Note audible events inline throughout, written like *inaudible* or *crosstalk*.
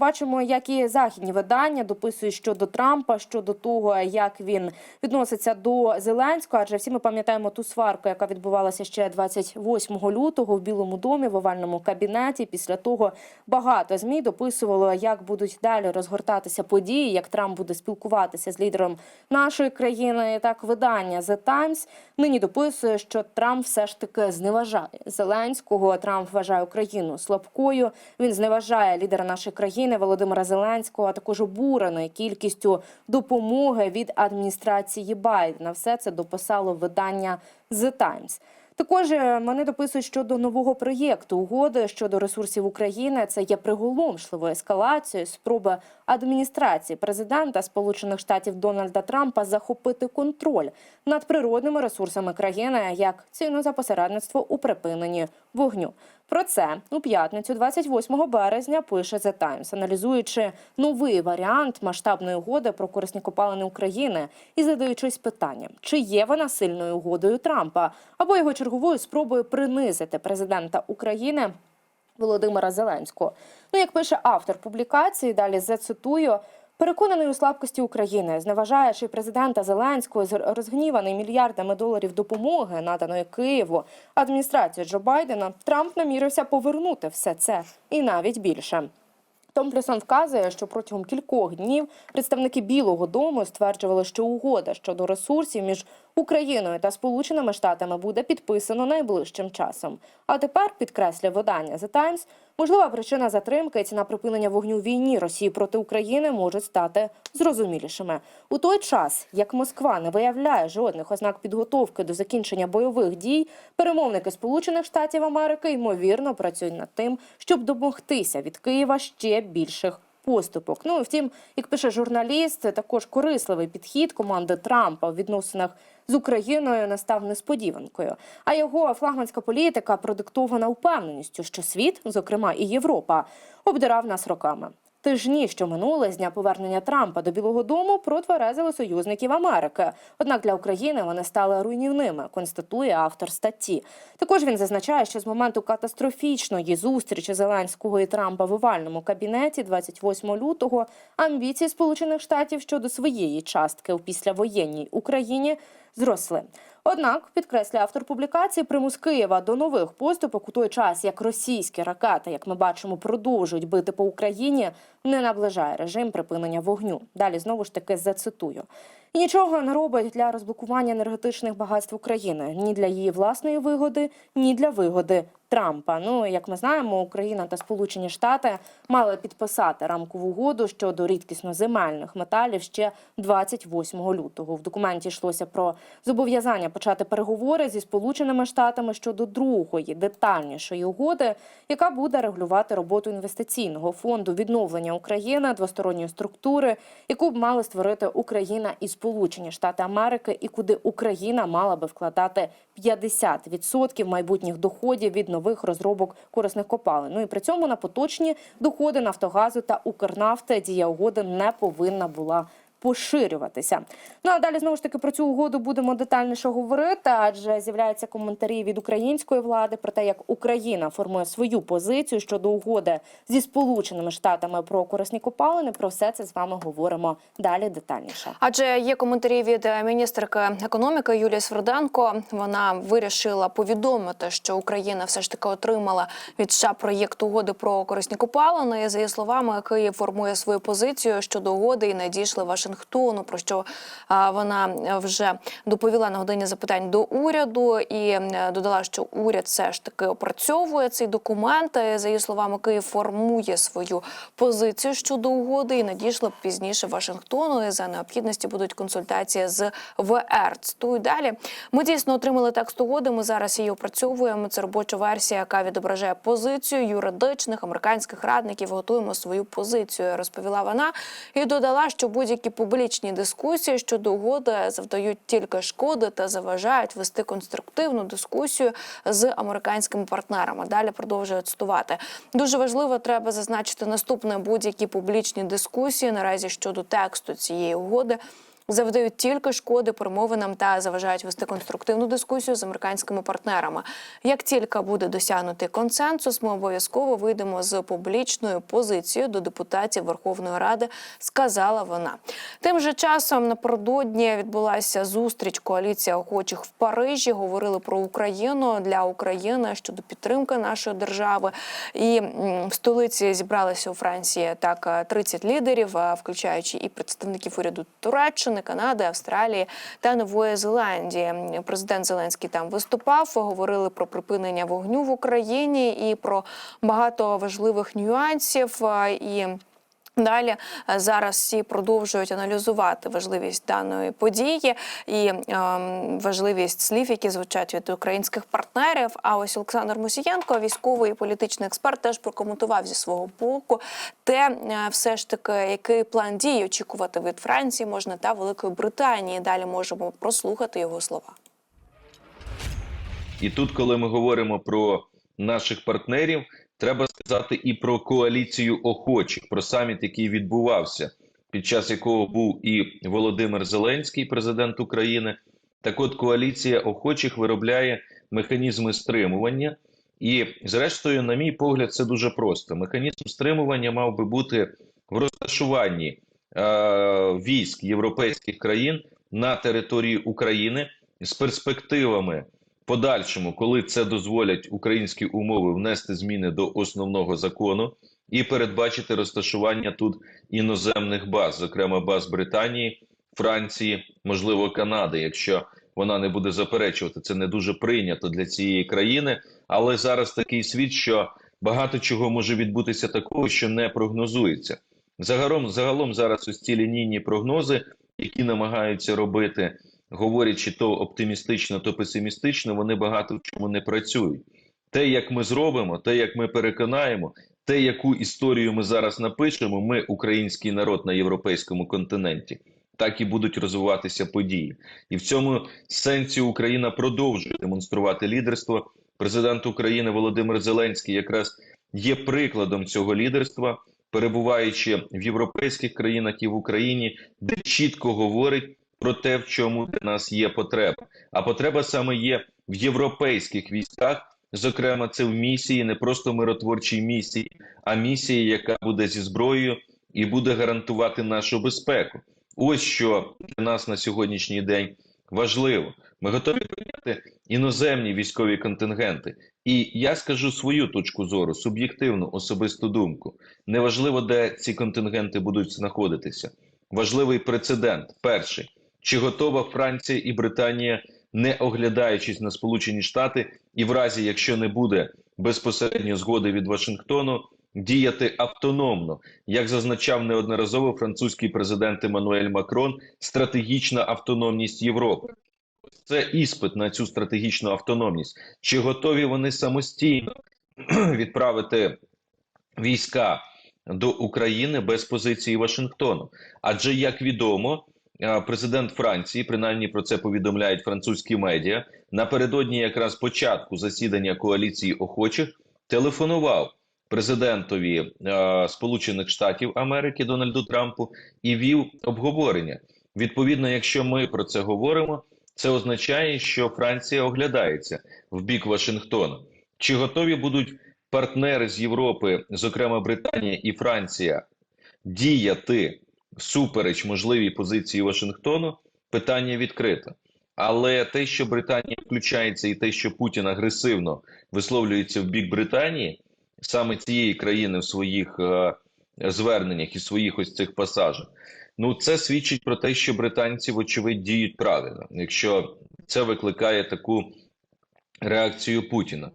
Бачимо, як і західні видання дописують щодо Трампа, щодо того, як він відноситься до Зеленського. Адже всі ми пам'ятаємо ту сварку, яка відбувалася ще 28 лютого в Білому домі в овальному кабінеті. Після того багато змі дописувало, як будуть далі розгортатися події, як Трамп буде спілкуватися з лідером нашої країни. Так видання The Times нині дописує, що Трамп все ж таки зневажає Зеленського. Трамп вважає Україну слабкою. Він зневажає лідера нашої країни Володимира Зеленського, а також обурений кількістю допомоги від адміністрації Байдена. Все це дописало видання The Times. Також мене дописують щодо нового проєкту угоди щодо ресурсів України. Це є приголомшливою ескалацією спроби адміністрації президента Сполучених Штатів Дональда Трампа захопити контроль над природними ресурсами країни як ціну за посередництво у припиненні вогню. Про це у п'ятницю, 28 березня, пише The Times, аналізуючи новий варіант масштабної угоди про корисні копалини України і задаючись питанням, чи є вона сильною угодою Трампа або його черговою спробою принизити президента України Володимира Зеленського. Ну, як пише автор публікації, далі зацитую. Переконаний у слабкості України, зневажаючи президента Зеленського, з- розгніваний мільярдами доларів допомоги, наданої Києву адміністрацією Джо Байдена, Трамп намірився повернути все це і навіть більше. Том Плюсон вказує, що протягом кількох днів представники Білого Дому стверджували, що угода щодо ресурсів між Україною та Сполученими Штатами буде підписано найближчим часом. А тепер підкреслює видання The Times, можлива причина затримки і ціна припинення вогню війні Росії проти України можуть стати зрозумілішими. У той час, як Москва не виявляє жодних ознак підготовки до закінчення бойових дій, перемовники Сполучених Штатів Америки ймовірно працюють над тим, щоб домогтися від Києва ще більших поступок. Ну втім, як пише журналіст, також корисливий підхід команди Трампа в відносинах з Україною не став несподіванкою. А його флагманська політика продиктована впевненістю, що світ, зокрема і Європа, обдирав нас роками. Тижні, що минули з дня повернення Трампа до Білого Дому, протверезили союзників Америки. Однак для України вони стали руйнівними, констатує автор статті. Також він зазначає, що з моменту катастрофічної зустрічі Зеленського і Трампа в овальному кабінеті 28 лютого амбіції Сполучених Штатів щодо своєї частки у післявоєнній Україні зросли. Однак, підкреслює автор публікації, примус Києва до нових поступок у той час, як російські ракети, як ми бачимо, продовжують бити по Україні, не наближає режим припинення вогню. Далі знову ж таки зацитую. І нічого не робить для розблокування енергетичних багатств України ні для її власної вигоди, ні для вигоди Трампа. Ну як ми знаємо, Україна та Сполучені Штати мали підписати рамкову угоду щодо рідкісноземельних металів ще 28 лютого. В документі йшлося про зобов'язання почати переговори зі Сполученими Штатами щодо другої детальнішої угоди, яка буде регулювати роботу інвестиційного фонду відновлення України двосторонньої структури, яку б мали створити Україна і Сполучені Штати Америки, і куди Україна мала би вкладати 50% майбутніх доходів від нових розробок корисних копалин. Ну і при цьому на поточні доходи Нафтогазу та Укрнафти дія угоди не повинна була. Поширюватися. Ну а далі знову ж таки про цю угоду будемо детальніше говорити, адже з'являються коментарі від української влади про те, як Україна формує свою позицію щодо угоди зі Сполученими Штатами про корисні копалини. Про все це з вами говоримо далі детальніше. Адже є коментарі від е, міністерки економіки Юлії Сверденко. Вона вирішила повідомити, що Україна все ж таки отримала від США проєкт угоди про корисні копалини. За її словами, Київ формує свою позицію щодо угоди і надійшли Вашингтону. Про що вона е, вже доповіла на годині запитань до уряду і е, додала, що уряд все ж таки опрацьовує цей документ. Е, За її словами, Київ формує свою позицію щодо угоди і надійшла пізніше Вашингтону. І за необхідності будуть консультації з ВР. Цитую далі. Ми дійсно отримали текст угоди. Ми зараз її опрацьовуємо. Це робоча версія, яка відображає позицію юридичних американських радників. Готуємо свою позицію. Розповіла вона і додала, що будь-які публічні дискусії щодо угоди завдають тільки шкоди та заважають вести конструктивну дискусію з американськими партнерами. Далі продовжує цитувати. Дуже важливо треба зазначити наступне будь-які публічні дискусії наразі щодо тексту цієї угоди завдають тільки шкоди перемовинам та заважають вести конструктивну дискусію з американськими партнерами. Як тільки буде досягнутий консенсус, ми обов'язково вийдемо з публічною позицією до депутатів Верховної Ради, сказала вона. Тим же часом напередодні відбулася зустріч коаліція охочих в Парижі. Говорили про Україну для України щодо підтримки нашої держави. І в столиці зібралися у Франції так е, 30 лідерів, е, включаючи і представників уряду Туреччини, Канади, Австралії та Нової Зеландії. Президент Зеленський там виступав. Говорили про припинення вогню в Україні і про багато важливих нюансів. І Далі е, зараз всі продовжують аналізувати важливість даної події і ем, важливість слів, які звучать від українських партнерів. А ось Олександр Мусієнко, військовий і політичний експерт, теж прокоментував зі свого боку те, е, все ж таки, який план дій очікувати від Франції можна та Великої Британії. Далі можемо прослухати його слова. І тут, коли ми говоримо про наших партнерів, треба сказати і про коаліцію охочих, про саміт, який відбувався, під час якого був і Володимир Зеленський, президент України. Так от коаліція охочих виробляє механізми стримування. І, зрештою, на мій погляд, це дуже просто. Механізм стримування мав би бути в розташуванні е, військ європейських країн на території України з перспективами подальшому, коли це дозволять українські умови внести зміни до основного закону і передбачити розташування тут іноземних баз, зокрема баз Британії, Франції, можливо, Канади, якщо вона не буде заперечувати, це не дуже прийнято для цієї країни. Але зараз такий світ, що багато чого може відбутися такого, що не прогнозується. Загалом, загалом зараз ось ці лінійні прогнози, які намагаються робити говорячи то оптимістично, то песимістично, вони багато в чому не працюють. Те, як ми зробимо, те, як ми переконаємо, те, яку історію ми зараз напишемо, ми, український народ на європейському континенті, так і будуть розвиватися події. І в цьому сенсі Україна продовжує демонструвати лідерство. Президент України Володимир Зеленський якраз є прикладом цього лідерства, перебуваючи в європейських країнах і в Україні, де чітко говорить про те, в чому для нас є потреба. А потреба саме є в європейських військах. Зокрема, це в місії, не просто миротворчій місії, а місії, яка буде зі зброєю і буде гарантувати нашу безпеку. Ось що для нас на сьогоднішній день важливо. Ми готові прийняти іноземні військові контингенти. І я скажу свою точку зору, суб'єктивну особисту думку. Неважливо, де ці контингенти будуть знаходитися. Важливий прецедент. Перший чи готова Франція і Британія, не оглядаючись на Сполучені Штати, і в разі, якщо не буде безпосередньо згоди від Вашингтону, діяти автономно, як зазначав неодноразово французький президент Еммануель Макрон, стратегічна автономність Європи. Це іспит на цю стратегічну автономність. Чи готові вони самостійно *clears throat* відправити війська до України без позиції Вашингтону? Адже як відомо, президент Франції, принаймні про це повідомляють французькі медіа, напередодні якраз початку засідання коаліції охочих телефонував президентові Сполучених Штатів Америки Дональду Трампу і вів обговорення. Відповідно, якщо ми про це говоримо, це означає, що Франція оглядається в бік Вашингтона. Чи готові будуть партнери з Європи, зокрема Британія і Франція, діяти супереч можливій позиції Вашингтону? Питання відкрите. Але те, що Британія включається, і те, що Путін агресивно висловлюється в бік Британії, саме цієї країни в своїх е, зверненнях і своїх ось цих пасажах, ну це свідчить про те, що британці, вочевидь, діють правильно, якщо це викликає таку реакцію Путіна.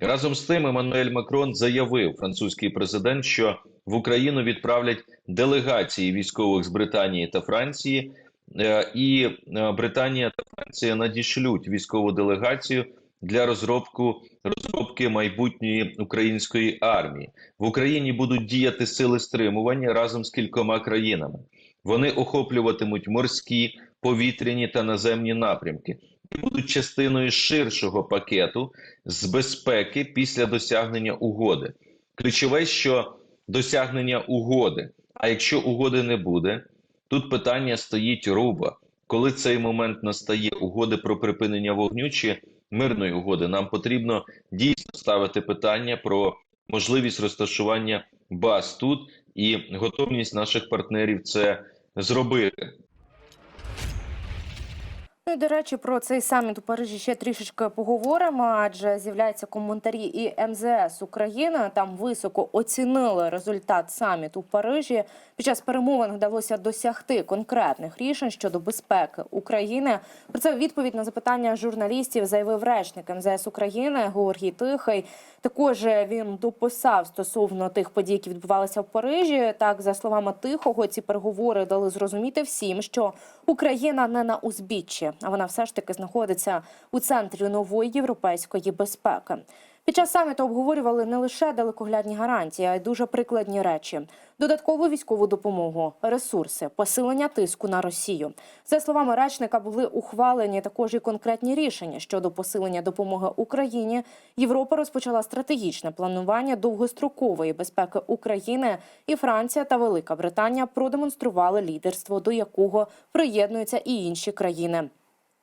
Разом з тим, Еммануель Макрон заявив, французький президент, що в Україну відправлять делегації військових з Британії та Франції, е, і е, Британія та Франція надішлють військову делегацію для розробку розробки майбутньої української армії. В Україні будуть діяти сили стримування разом з кількома країнами. Вони охоплюватимуть морські, повітряні та наземні напрямки будуть частиною ширшого пакету з безпеки після досягнення угоди. Ключове, що досягнення угоди. А якщо угоди не буде, Тут питання стоїть руба. Коли цей момент настає угоди про припинення вогню чи мирної угоди, нам потрібно дійсно ставити питання про можливість розташування баз тут і готовність наших партнерів це зробити. Ну до речі, про цей саміт у Парижі ще трішечки поговоримо, адже з'являються коментарі і МЗС України. Там високо оцінили результат саміту в Парижі. Під час перемовин вдалося досягти конкретних рішень щодо безпеки України. Про це відповідь на запитання журналістів заявив речник МЗС України Георгій Тихий. Також він дописав стосовно тих подій, які відбувалися в Парижі. Так, за словами Тихого, ці переговори дали зрозуміти всім, що Україна не на узбіччі, а вона все ж таки знаходиться у центрі нової європейської безпеки. Під час саміту обговорювали не лише далекоглядні гарантії, а й дуже прикладні речі: додаткову військову допомогу, ресурси, посилення тиску на Росію. За словами речника, були ухвалені також і конкретні рішення щодо посилення допомоги Україні. Європа розпочала стратегічне планування довгострокової безпеки України, і Франція та Велика Британія продемонстрували лідерство, до якого приєднуються і інші країни.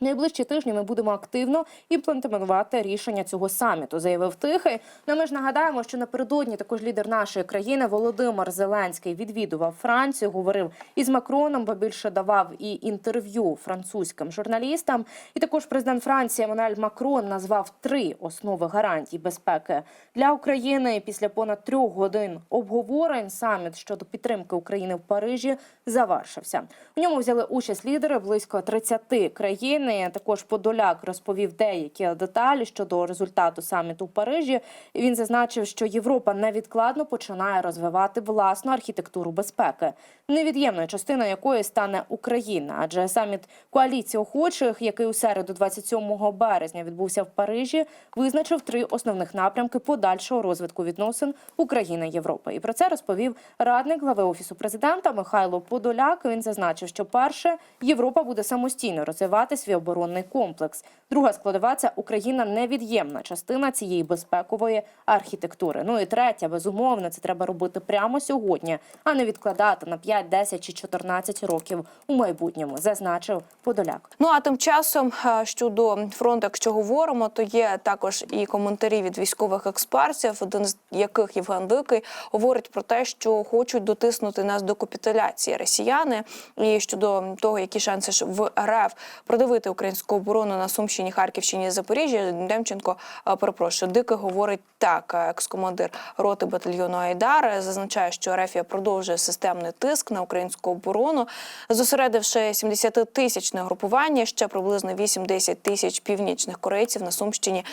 Найближчі тижні ми будемо активно імплементувати рішення цього саміту, заявив Тихий. Ну, ми ж нагадаємо, що напередодні також лідер нашої країни Володимир Зеленський відвідував Францію, говорив із Макроном, бо більше давав і інтерв'ю французьким журналістам. І також президент Франції Еммануель Макрон назвав три основи гарантій безпеки для України. Після понад трьох годин обговорень саміт щодо підтримки України в Парижі завершився. У ньому взяли участь лідери близько 30 країн. І Також Подоляк розповів деякі деталі щодо результату саміту в Парижі. Він зазначив, що Європа невідкладно починає розвивати власну архітектуру безпеки, невід'ємною частиною якої стане Україна. Адже саміт коаліції охочих, який у середу, 27 березня, відбувся в Парижі, визначив три основних напрямки подальшого розвитку відносин України Європи. І про це розповів радник глави офісу президента Михайло Подоляк. Він зазначив, що перше Європа буде самостійно розвивати свій оборонний комплекс. Друга складова це Україна невід'ємна частина цієї безпекової архітектури. Ну і третя, безумовно, це треба робити прямо сьогодні, а не відкладати на 5, 10 чи 14 років у майбутньому, зазначив Подоляк. Ну а тим часом е, щодо фронту, якщо говоримо, то є також і коментарі від військових експертів, один з яких Євген Дикий говорить про те, що хочуть дотиснути нас до капітуляції росіяни, і щодо того, які шанси ж в РФ продавити українську оборону на Сумщині, Харківщині, Запоріжжі. Демченко е, перепрошую, Дикий говорить так. е, Екс-командир роти батальйону Айдар зазначає, що Рефія продовжує системний тиск на українську оборону, зосередивши 70-тисячне групування, ще приблизно 8-10 тисяч північних корейців на Сумщині.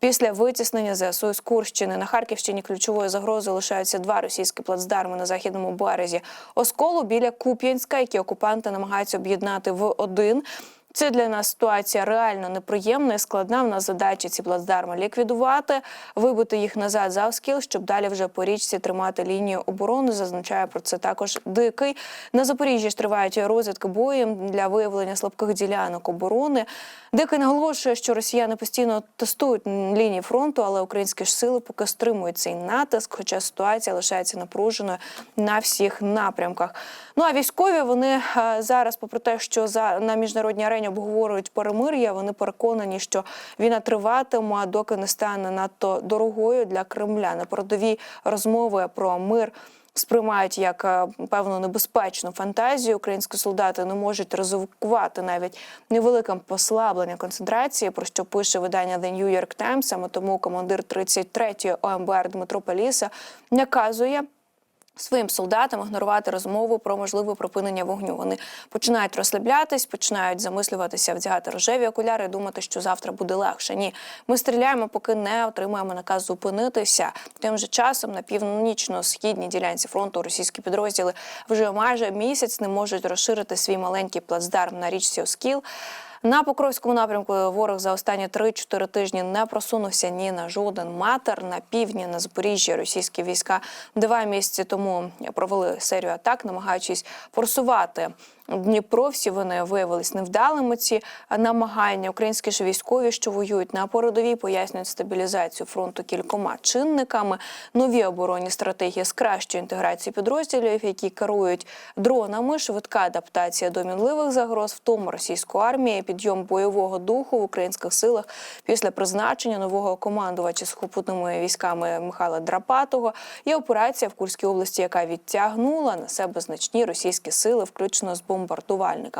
Після витіснення ЗСУ з Курщини на Харківщині ключовою загрозою лишаються два російські плацдарми на західному березі Осколу біля Куп'янська, які окупанти намагаються об'єднати в один. Це для нас ситуація реально неприємна і складна. В нас задача ці плацдарми ліквідувати, вибити їх назад за Оскіл, щоб далі вже по річці тримати лінію оборони. Зазначає про це також дикий. На Запоріжжі ж тривають розвідки боєм для виявлення слабких ділянок оборони. Дикий наголошує, що росіяни постійно тестують лінії фронту, але українські ж сили поки стримують цей натиск, хоча ситуація лишається напруженою на всіх напрямках. Ну а військові вони зараз, попри те, що за на міжнародній арені обговорюють перемир'я, вони переконані, що війна триватиме, доки не стане надто дорогою для Кремля. На передовій розмови про мир. Сприймають як е, певну небезпечну фантазію. Українські солдати не можуть ризикувати навіть невеликим послабленням концентрації, про що пише видання The New York Times. Саме тому командир 33-ї ОМБР Дмитро Паліса наказує своїм солдатам ігнорувати розмову про можливе припинення вогню. Вони починають розслаблятись, починають замислюватися, вдягати рожеві окуляри, думати, що завтра буде легше. Ні, ми стріляємо, поки не отримаємо наказ зупинитися. Тим же часом на північно-східній ділянці фронту російські підрозділи вже майже місяць не можуть розширити свій маленький плацдарм на річці Оскіл. На Покровському напрямку ворог за останні 3-4 тижні не просунувся ні на жоден матер. На півдні на Запоріжжі російські війська два місяці тому провели серію атак, намагаючись форсувати Дніпро. Всі вони виявились невдалими. Ці намагання. Українські ж військові, що воюють на передовій, пояснюють стабілізацію фронту кількома чинниками. Нові оборонні стратегії з кращою інтеграцією підрозділів, які керують дронами, швидка адаптація до мінливих загроз, в тому російської армії, підйом бойового духу в українських силах після призначення нового командувача сухопутними військами Михайла Драпатого і операція в Курській області, яка відтягнула на себе значні російські сили, включно з бомбардувальниками.